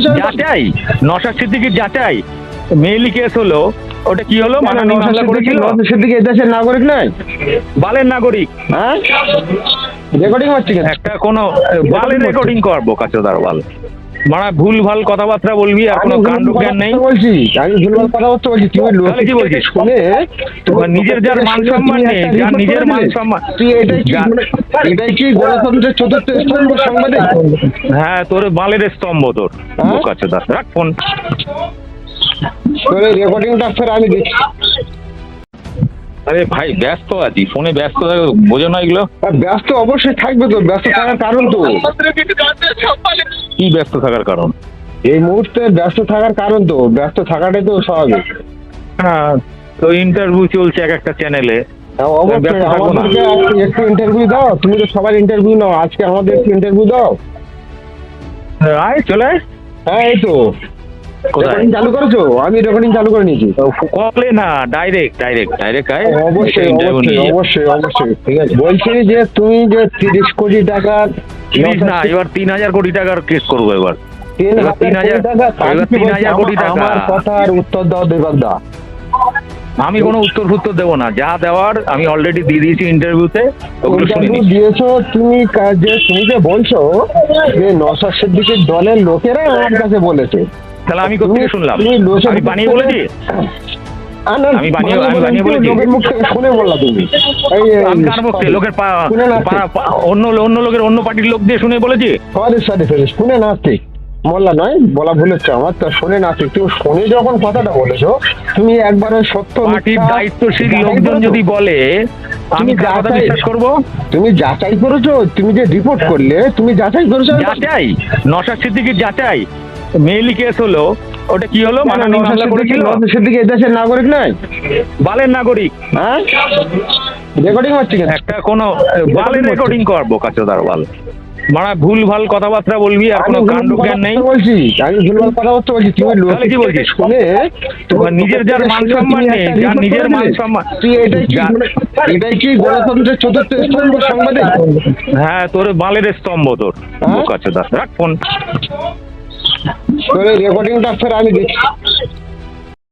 যাচাই নশা সিদ্দিকির যাচাই। মেইলি কেস হলো ওটা কি হলো? মানহানি মামলা করেছিল? সেদিকে দেশের নাগরিক নয়? বালের নাগরিক। হ্যাঁ? রেকর্ডিং হচ্ছে একটা কোনো বালের রেকর্ডিং করব কাছে বাল। মানে ভুল ভালো কথাবার্তা বলবি আর কোনো কাণ্ড জ্ঞান নেই। বলছি। আমি ভুলভাল কথাবার্তা বলছি। তুমি লোক কি বলছিস? শুনে তোমার নিজের যার মান সম্মান নেই, যার নিজের মান সম্মান- তুই এটাই কি মানে এটাই কি গণতন্ত্রের চতুর্থ স্তম্ভ সাংবাদিক? হ্যাঁ তোর বালের স্তম্ভ তোর। হ্যাঁ? বোকাচ্ছে দাস রাখ ফোন। তোর রেকর্ডিংটা ফের আমি দেখছি। আরে ভাই ব্যস্ত আছি ফোনে ব্যস্ত থাকো, বোঝো না এগুলো। আর ব্যস্ত অবশ্যই থাকবে তো ব্যস্ত থাকার কারণ তো। কি ব্যস্ত থাকার কারণ? এই মুহূর্তে ব্যস্ত থাকার কারণ তো ব্যস্ত থাকাটাই তো স্বাভাবিক। হ্যাঁ তো ইন্টারভিউ চলছে এক একটা চ্যানেলে হ্যাঁ, অবশ্যই একটু- ইন্টারভিউ দাও। তুমি তো সবার ইন্টারভিউ নাও আজকে আমাদের একটু ইন্টারভিউ দাও। আয় চলে। হ্যাঁ এই তো। রেকর্ডিং চালু করেছ? আমি রেকর্ডিং চালু করে নিয়েছি। কলে না ডাইরেক্ট ডাইরেক্ট ডাইরেক্ট আয়। অবশ্যই Interview অবশ্যই অবশ্যই অবশ্যই। ঠিক আছে। বলছি যে তুমি যে তিরিশ কোটি টাকার তিরিশ না এবার তিন হাজার কোটি টাকার কেস করব এবার। তিন হাজার তিন হাজার- কোটি টাকা। কথার উত্তর দাও আমি কোনো উত্তর ফুত্তর দেবো না। যা দেওয়ার আমি অলরেডি দিয়ে দিয়েছি ইন্টারভিউতে ওগুলো শুনে ইন্টারভিউ নিই দিয়েছ তুমি যে তুমি যে বলছো যে নসার সিদ্দিকের দলের লোকেরা আমার কাছে বলেছে। তাহলে আমি তুমি- শুনলাম আমি বানিয়ে বলেছি? আমি বানিয়ে- বানিয়ে আমি বানিয়ে বলেছি, বলেছি? লোকের মুখ থেকে শুনে বললা তুমি। আমি কার মুখ? থেকে? লোকের পা- শুনে না পা- পা- অন্য অন্য লোকের অন্য পার্টির লোক দিয়ে শুনে বলেছি? সরি সরি সরি শুনে না ঠিক। মোল্লা নয় বলা ভুল হচ্ছে আমার তো শুনে না তুমি শুনে যখন কথাটা বলেছ তুমি একবারে সত্য পার্টির দায়িত্বশীল লোকজন? যদি বলে আমি বিশ্বাস করব? তুমি যাচাই করেছ তুমি যে রিপোর্ট করলে তুমি যাচাই করেছ যাচাই? নশা সিদ্দিকির যাচাই? মেইলি কেস হলো ওটা কি হলো? করেছিল? সেদিকে এদেশের নাগরিক নয় বালের নাগরিক। হ্যাঁ? রেকর্ডিং হচ্ছে কেন? একটা কোনো বালের রেকর্ডিং করব কাছে বাল। মানে ভুল ভালো কথাবার্তা বলবি আর কোনো কাণ্ড জ্ঞান নেই। বলছি। আমি ভুলভাল কথাবার্তা বলছি। তুমি লোক কি বলছিস? শুনে তোমার নিজের যার মান সম্মান নেই, যার নিজের মান সম্মান- তুই এটাই কি মানে- এটাই কি গণতন্ত্রের চতুর্থ স্তম্ভ হ্যাঁ তোর বালের স্তম্ভ তোর। হ্যাঁ? বোকাচ্ছে দাস রাখ ফোন। রেকর্ডিংটা ফের আমি দেখছি